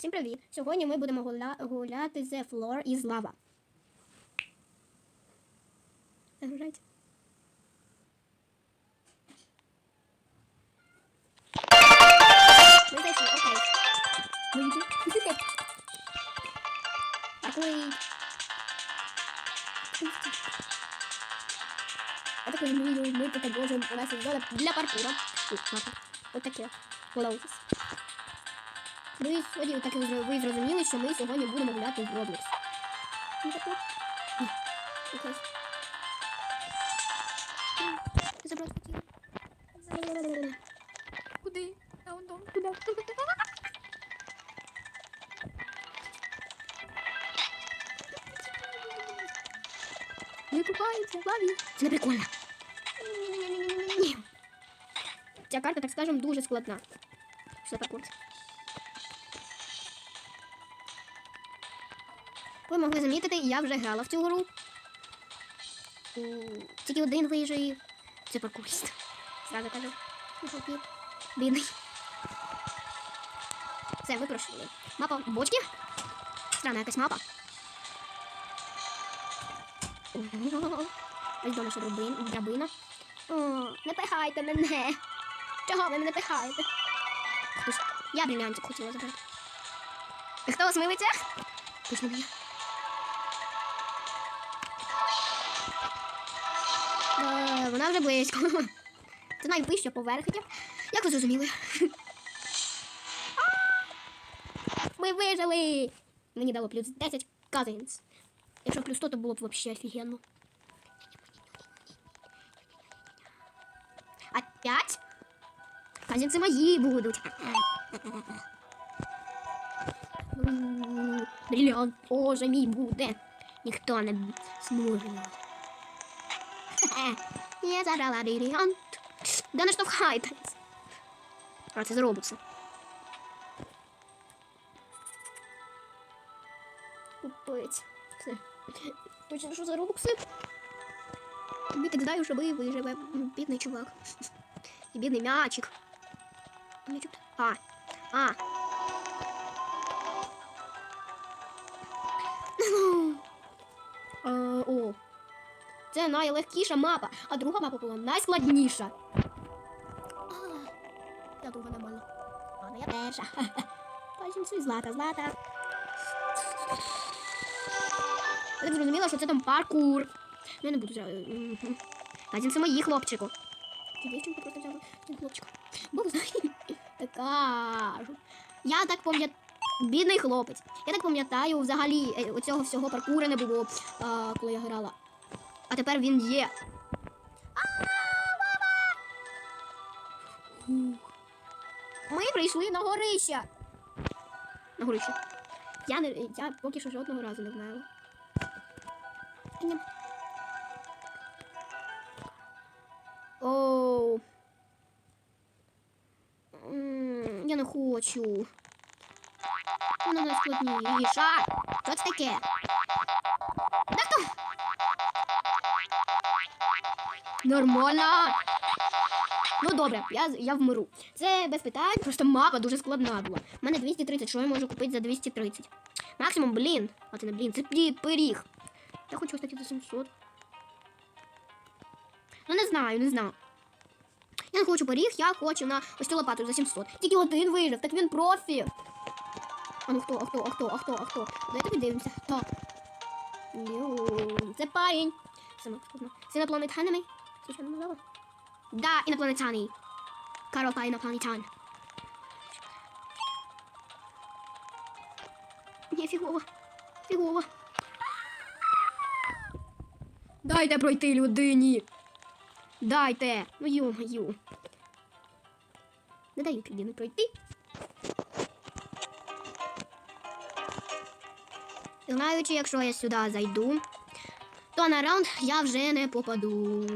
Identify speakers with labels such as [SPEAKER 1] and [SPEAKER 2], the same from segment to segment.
[SPEAKER 1] Всім привіт! Сьогодні ми будемо гуля... гуляти The Floor із лава. Загружайте. Ми зайшли, окей. Ну, йди. Паркуй. А також ми, ми тут можемо, у нас є зона для паркура. О, мапа. Ось таке. Лоузес. Ви сьогодні так ви ви зрозуміли, що ми сьогодні будемо гуляти в Roblox. Ну, таке. Ні. Якось. М, Забрати хотіла.
[SPEAKER 2] Куди? А он дом.
[SPEAKER 1] Куди?
[SPEAKER 2] Не купається в лаві.
[SPEAKER 1] Це не прикольно. Ні. Ця карта, так скажем, дуже складна. Що паркур? Ви могли замітити, я вже грала в цю гру. Тільки один вижив. Це паркурист. Зразу кажу. Ну, Бідний. Все, ми пройшли. Мапа бочки. Странна якась мапа. Ось до наша драбин, драбина. О, не пихайте мене. Чого ви мене пихаєте? Я бриллиантик хотіла забрати. Хто осмилиться? Точно не я. Вона вже близько. Це найвища поверхня. Як ви зрозуміли? Ми вижили! Мені дало плюс 10 cousins. Якщо плюс 100, то було б взагалі офігенно. Опять? Казинці мої будуть. Бриллиант тоже мій буде. Ніхто не зможе. Хе-хе. Я забрала бриллиант. Да не штовхайтесь. А, це зробиться. Купить. Все. Точно, що за робокси? Тобі так знаю, що ви виживе. М, Бідний чувак. І бідний м'ячик. М'ячик. А. А. Це найлегкіша мапа, а друга мапа була найскладніша. А, Та друга нормально. Ладно, я перша. Бачимо злата, злата. Я так зрозуміла, що це там паркур. Ну, Я не буду. Один це мої хлопчику. Ти дівчинку просто взяла цим хлопчиком. Бог знає. Така. Я так пам'ятаю. Бідний хлопець. Я так пам'ятаю, взагалі е, оцього всього паркура не було, коли я грала. А тепер він є. Ми прийшли на горище. На горище. Я, не, я поки що жодного разу не знаю. Оу. Я не хочу. Вона не складніша. Що це таке? Нормально. Ну добре, я, я вмру. Це без питань, просто мапа дуже складна була. У мене 230, що я можу купити за 230? Максимум, блін. А це не блін, це пиріг. Я хочу стати за 700. Ну не знаю, не знаю. Я не хочу пиріг, я хочу на ось цю лопату за 700. Тільки один вижив, так він профі. А ну хто, а хто, а хто, а хто, а хто? Давайте подивимося. Хто? Ю, Це парень. Саме складно. Це інопланетяни? Звичайно назвала. Да, інопланетяни. Карл інопланетян. Ні, фігово. Фігово. Дайте пройти людині. Дайте. Ну ё-моё. Не дають людині пройти. Знаючи, якщо я сюди зайду, то на раунд я вже не попаду.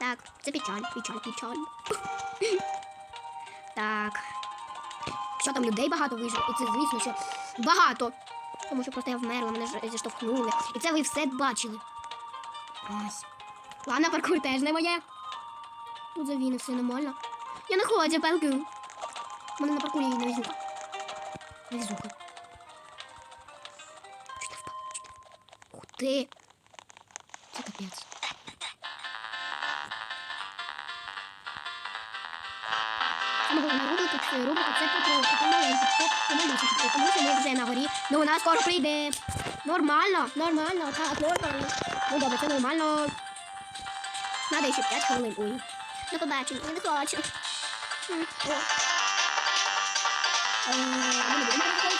[SPEAKER 1] Так, це печаль, печаль, печаль. так. Що там людей багато вижив? І це, звісно, що багато. Тому що просто я вмерла, мене ж- зіштовхнули. І це ви все бачили. Ось. Ладно, паркур теж не моє. Тут завіни все нормально. Я не хочу пелку. У мене на паркурі не візьму. Везуха. Чуть. Ух ти. Це капець. Рубрика, це потроху, помаленьку, по- помалюсеньку, тому що ми вже на горі, ну вона скоро прийде. Нормально, нормально, так, нормально. Ну добре, це нормально. Надо ще 5 хвилин. Ой. До побачення, я хочу. О. Е, не будемо переходити.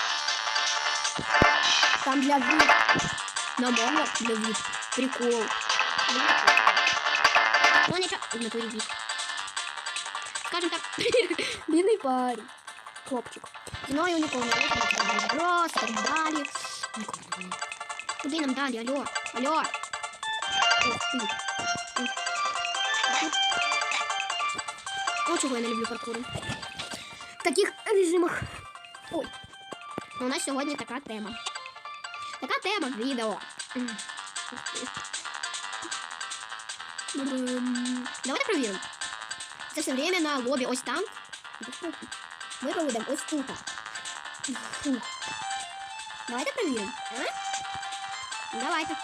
[SPEAKER 1] Там для вид. Нормально для вид. Прикол. Ну нічого, в натурі вид. Скажем так, бідний парень. Хлопчик. Зі мною нікого не буде. Просто так далі. Нікого не буде. Куди нам далі? Алло, алло. Ух ти. Ух. О, чого я не люблю паркури. В таких режимах. Ой. Ну, у нас сьогодні така тема. Така тема відео. М. Ух ти. М, Давайте перевіримо. Це все время на лобі ось там. Ми проведемо ось тут. Давайте перевіримо. А? Давайте.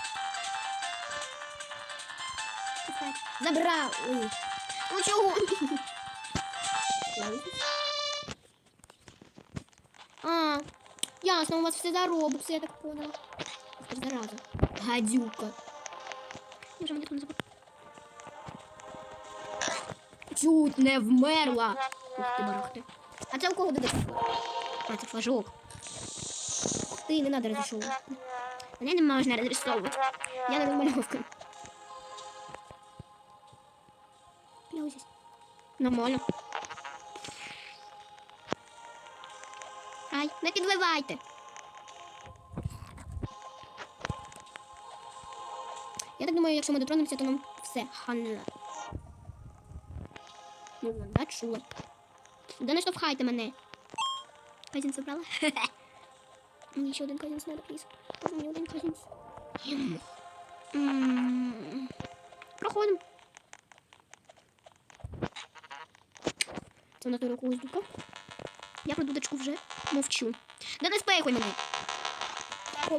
[SPEAKER 1] Забрав. Ну чого? А, ясно, у вас все за робокси, я так поняла. Зараза. Гадюка. Вже мене не забув. Чуть не вмерла. Ух ти, барахти. А це у кого додати? А, це флажок. Ух ти, не треба розрисовувати. Мене не можна розрисовувати. Я не розмальовка. Плюсись. Нормально. Ай, не підливайте. Я так думаю, якщо ми дотронемося, то нам все хана. Ну, да, чула. Да не штовхайте мене. Казін забрала. Мені ще один казін надо, пліз. Мені один казін. М, Проходимо. Це в натурі когось дука. Я про дудочку вже мовчу. Да не спейхуй мене.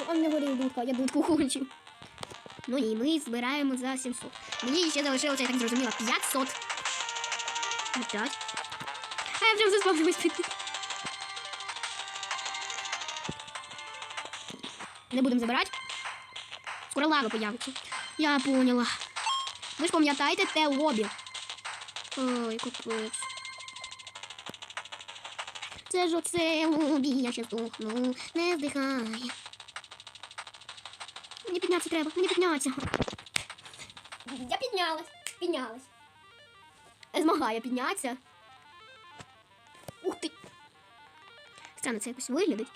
[SPEAKER 1] Он не горів дудка, я дудку хочу. Ну і ми збираємо за 700. Мені ще залишилося, я так зрозуміла, 500. Опять. А я прям заспавнилась піти. Не будемо забирати. Скоро лава появиться. Я поняла. Ви ж пам'ятаєте те лобі. Ой, капець. Це ж оце лобі, я ще здохну. Не вдихай. Мені піднятися треба, мені піднятися. Я піднялась, піднялась. Я піднятися. Ух ти. Странно, це якось виглядить.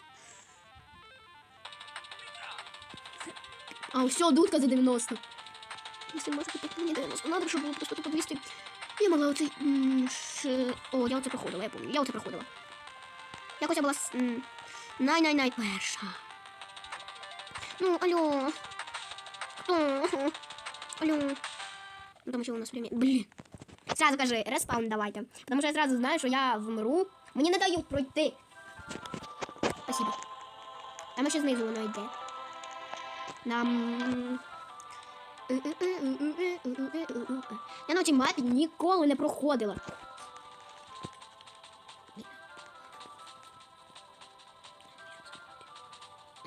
[SPEAKER 1] А, все, дудка за 90. Если може бути мені 90. Надо, щоб було просто по 200. Я могла оцей... м, ш- О, я оце проходила, я пам'ятаю. Я оце проходила. Якось я була с- най-най-най перша. Ну, алло. Хто? Алло. Ну, Там еще у нас время. Блин. Сразу кажи, респаун давайте. Потому что я сразу знаю, что я вмру. Мені не дають пройти. Спасибо. Там ще знизу воно йде. Нам. Я на цій мапі ніколи не проходила.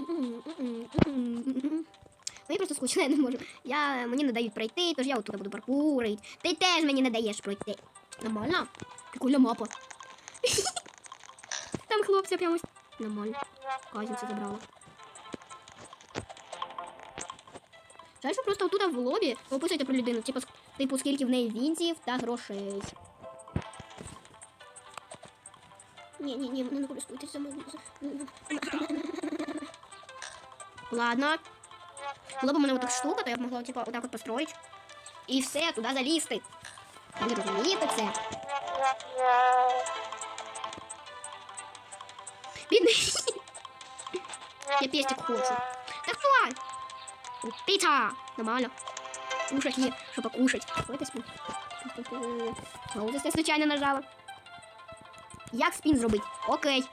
[SPEAKER 1] Мені просто скучно, я не можу. Я, мені не дають пройти, тож я отут буду паркурити. Ти теж мені не даєш пройти. Нормально? Прикольна мапа. Там хлопця прямо. Нормально. Казінця забрала. Жаль, що просто отут в лобі ви описуєте про людину, типу, типу, скільки в неї вінців та грошей. Ні, ні, ні, не користуйтесь мною. Ладно. Була б у мене отак штука, то я б могла типу, отак от построїти. І все, туди залізти. Ви розумієте це? Бідний. Я пестик хочу. Так что? Пицца! Нормально. Кушать нет, чтобы покушать. Ой, это спин. Паузу я случайно нажала. Як спін зробити? Окей.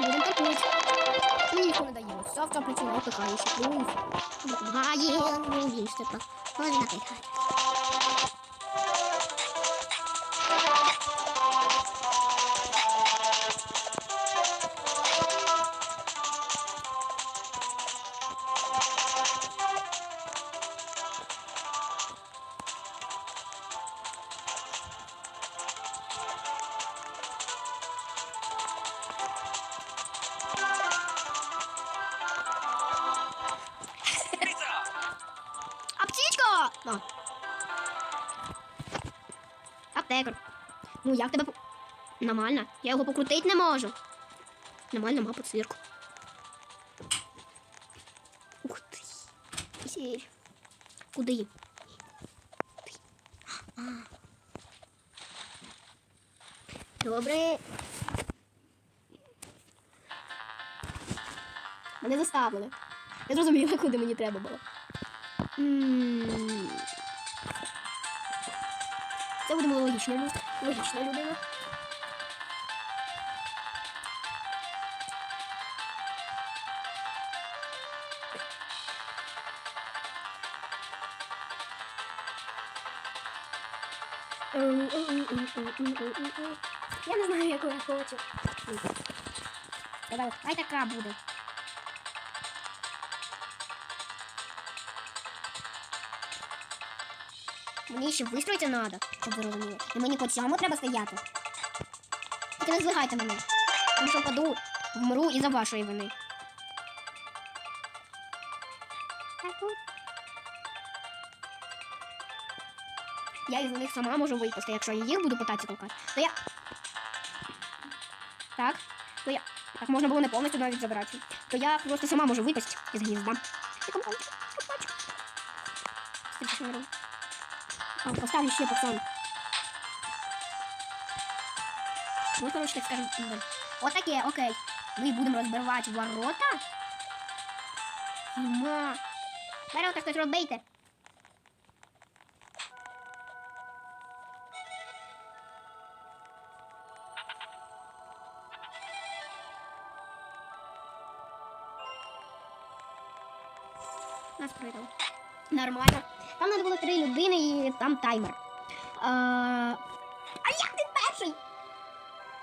[SPEAKER 1] Завтра причина пихає ще плюс. Допомагає, ну, він ж тепер. Ось напихає. Аптечка! Аптекар. Ну як тебе по- Нормально. Я його покрутити не можу. Нормальна мапа цирку. Ух ти. Сірь. Куди? Добре. Мене заставили. Я зрозуміла, куди мені треба було. М. Це буде логічна, логічна людина. Я не знаю, яку я хочу. Давай, хай така буде. Мені ще вистроїти треба, щоб ви розуміли. І мені по цьому треба стояти. Тільки не злигайте мене. Тому що впаду, вмру і за вашої вини. Я із них сама можу випасти, якщо я їх буду питатися толкати. То я. Так, то я. Так можна було не повністю навіть забрати. То я просто сама можу випасти із гнізда. Я там бачу, А, поставлю ще пацан. Ну, короче, так скажем. м, Вот таке, окей. Ми будемо розбивати ворота. Ма. Ворота хтось робити. Нас пройдало. Нормально. Там треба було три людини і там таймер. А, а як ти перший?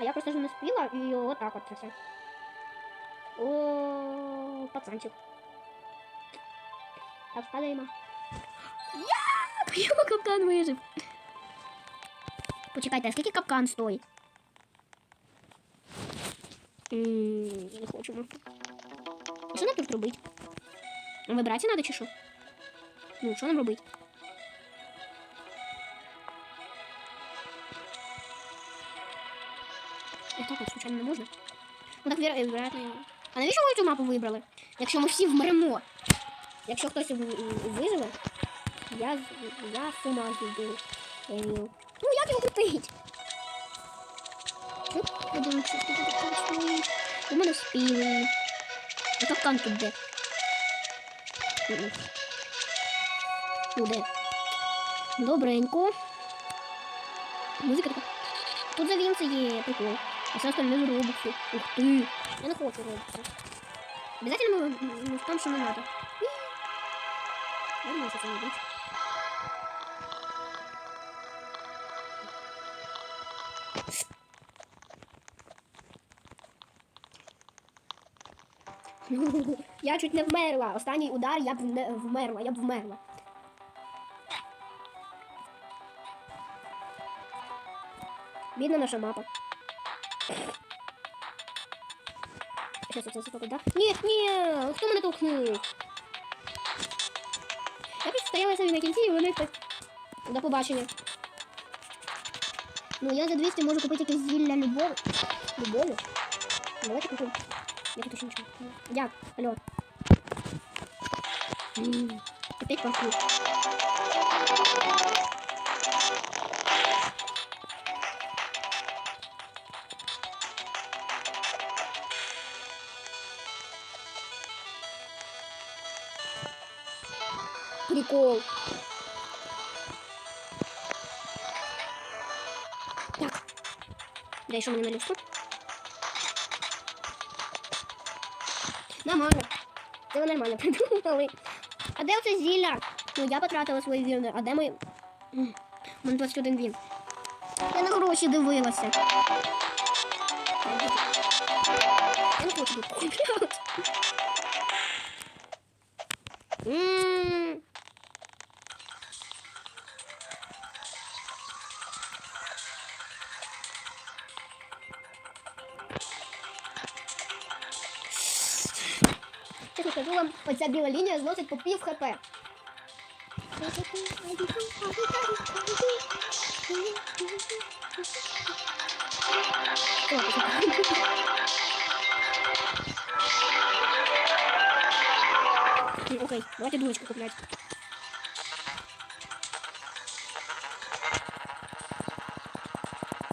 [SPEAKER 1] А я просто ж не спіла і отак от це все. О, пацанчик. Так, спадаємо. Як? Його капкан вижив. Почекайте, а скільки капкан стоїть? М, Не хочемо. І що нам тут робити? Вибратися треба чи що? Ну, що нам робити? Я так от случайно не можна. Ну так вероятно. А навіщо ви цю мапу вибрали? Якщо ми всі вмремо. Якщо хтось ви- виживе, я, я з ума зійду. Його- Ну як його? Ну, подивимося, що тут точно. У мене спіли. А капкан тут де? Де? Добренько. Музика така. Тут за вінці є прикол. А все остальне з робоксу. Ух ти. Я не хочу робоксу. Обязательно мы в том, что не надо. Я думаю, что это не будет. Я чуть не вмерла. Останній удар я б не вмерла, я б вмерла. Бідна наша мапа. Сейчас я це да? Ні, ні, хто мене толкнув? Я просто стояла собі на кінці і вони так. До побачення. Ну, я за 200 можу купити якесь зілля любові. Любові? Давайте купимо. Я тут ще нічого. Як? Алло. М, Опять паркур. Прикол. Так. Дай що мені на. Нормально. Це нормально придумали. А де оце зілля? Ну, я потратила свої вірни, а де ми. Мене 21 він. Я на гроші дивилася. Я не хочу бути купляти. оця біла лінія зносить по пів хп. Ну, Окей, давайте дулочку куплять.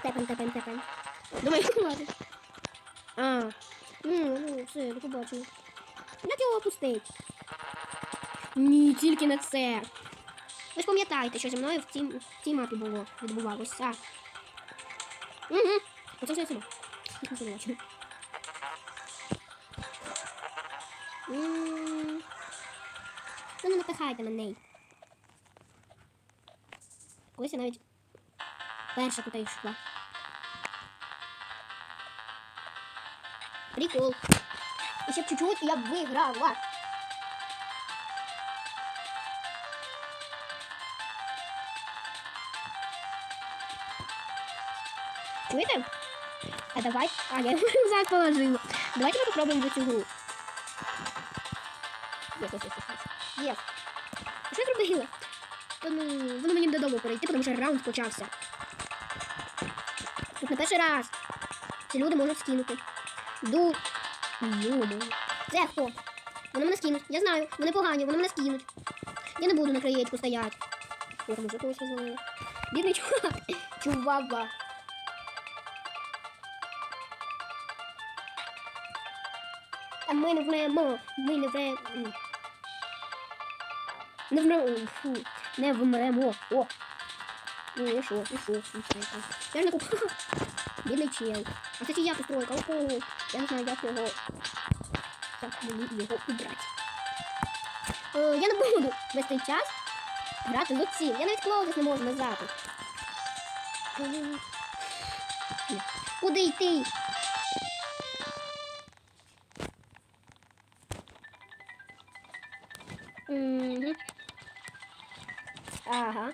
[SPEAKER 1] Тепаем, тепаем, тепаем. Думаю, ладно. А, ну, ну, все, до побачення. Як його опустить? Ні, тільки не це. Ви ж пам'ятаєте, що зі мною в цій, в цій мапі було, відбувалося. Угу. Оце все сама. Їх не бачу. Ну не напихайте мене. Колись я навіть перша куди йшла. Прикол. І ще чуть-чуть я б виграла. Чуєте? А давай. А, я його рюкзак положила. Давайте ми попробуємо в цю гру. Є, є, є, є. Є. А Що я зробила? Та ну, воно мені додому перейти, тому що раунд почався. Тут не перший раз. Ці люди можуть скинути. Ду. Йому. Це хто? Вони мене скинуть. Я знаю, вони погані, вони мене скинуть. Я не буду на краєчку стояти. Я там когось розвалила. Бідний чувак. Чувака. А ми не вмремо. Ми не вмремо. Не вмремо. Фу. Не вмремо. О. Ну, і що, і що, і що. Я ж не купила. Бідний чел. А це я постройка. Ого. Я не знаю, як його. Як мені його убрати. Е, я не буду весь цей час грати в оці. Я навіть клоузес не можу нажати. Ні. Куди йти? Мгм. Ага.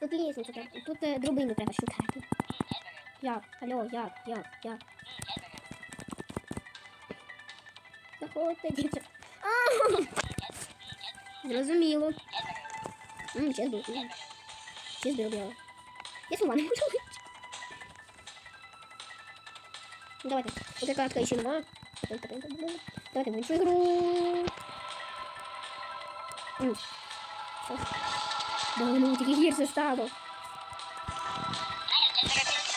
[SPEAKER 1] Тут треба. Тут е, дробину треба шукати. Як? Алло, як, як, як? Заходьте, дівчата. А! Зрозуміло. Ммм, ще збив. Ще здоров'яла. Я сама не можу вийти. Давайте. Оце картка ще нема. Давайте, давайте, давайте. Давайте в іншу ігру. М. Ось. Да ну тільки гірше стало.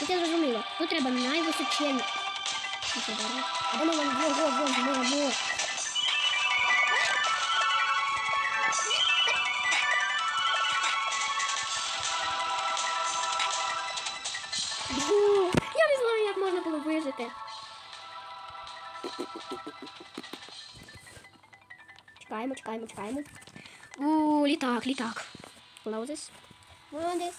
[SPEAKER 1] Тут я. Тут треба найвисочені. А ми вон, во, во, во, во, во. Я не знаю, як можна було вижити. Чекаємо, чекаємо, чекаємо. У, літак, літак. Молодець. Молодець.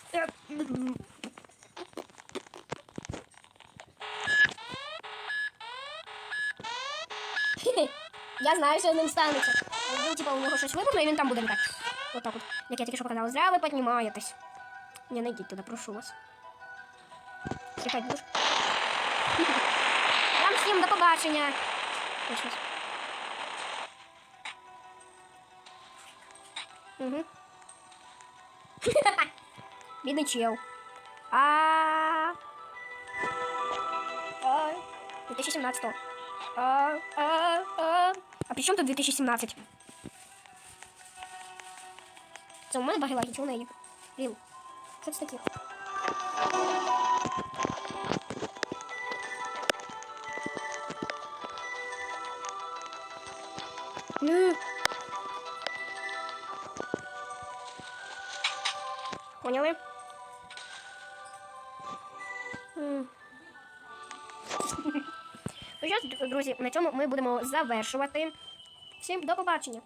[SPEAKER 1] Я знаю, що ним станеться. Ну, типа, у нього щось вибухне, і він там буде літати. Отак от. Як я тільки що показала. Зря ви піднімаєтесь. Не найдіть туди, прошу вас. Чекай, будеш? Вам всім до побачення. Угу. Бідний чел. А. 2017. А. А. А. А при чем тут 2017? Це у мене баги на них. неї? Що це таке? Друзі, на цьому ми будемо завершувати. Всім до побачення.